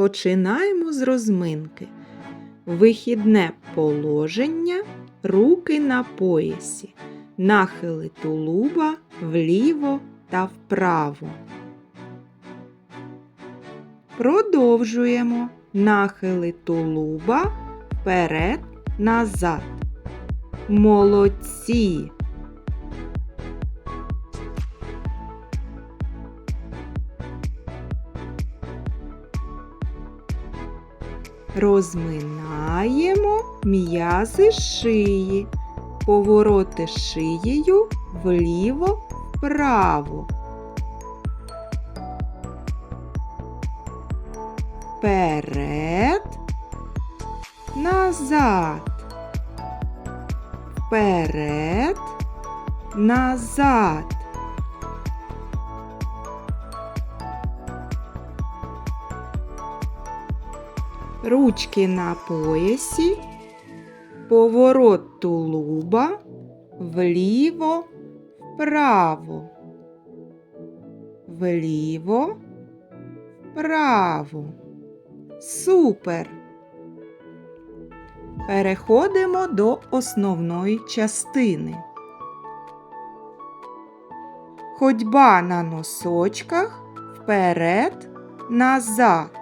Починаємо з розминки. Вихідне положення, руки на поясі, нахили тулуба вліво та вправо. Продовжуємо нахили тулуба вперед, назад. Молодці! Розминаємо м'язи шиї, повороти шиєю вліво, вправо. Вперед, назад. Вперед, назад. Ручки на поясі, поворот тулуба, вліво, вправо, вліво, вправо. Супер! Переходимо до основної частини. Ходьба на носочках вперед, назад.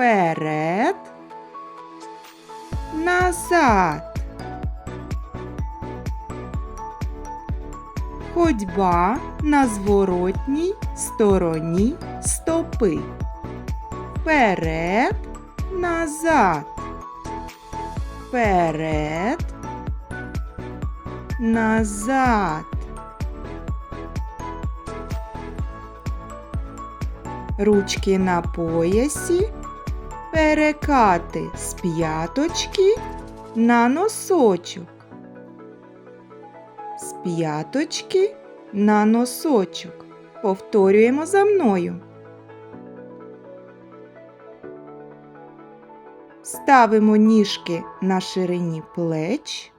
Вперед, назад. Ходьба на зворотній стороні стопи. Вперед, назад. Вперед, назад. Ручки на поясі. Перекати з п'яточки на носочок. З п'яточки на носочок. Повторюємо за мною. Ставимо ніжки на ширині плеч,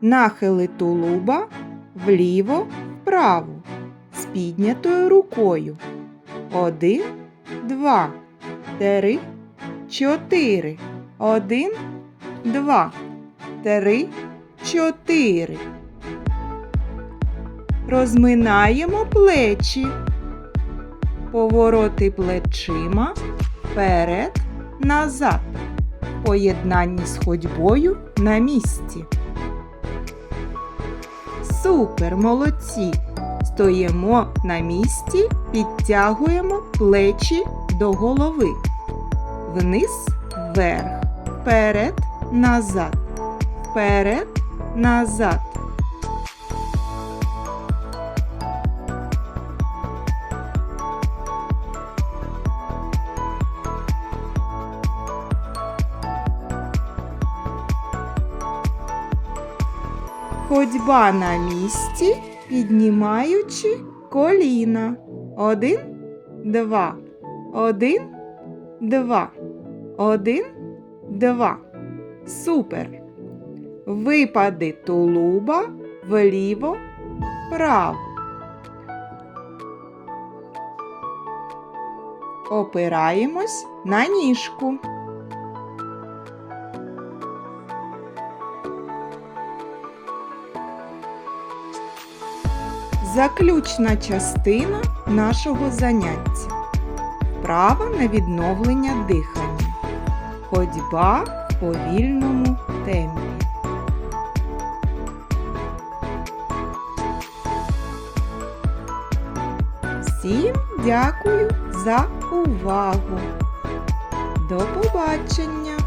нахили тулуба вліво, вправо з піднятою рукою. Один, два, три, чотири. Один, два, три, чотири. Розминаємо плечі. Повороти плечима вперед, назад. Поєднанні з ходьбою на місці. Супер, молодці! Стоїмо на місці, підтягуємо плечі до голови. Вниз, вверх, вперед, назад, вперед, назад. Ходьба на місці, піднімаючи коліна. Один, два, один, два, один, два. Супер. Випади тулуба вліво, вправо. Опираємось на ніжку. Заключна частина нашого заняття. Вправа на відновлення дихання. Ходьба в повільному темпі. Всім дякую за увагу. До побачення!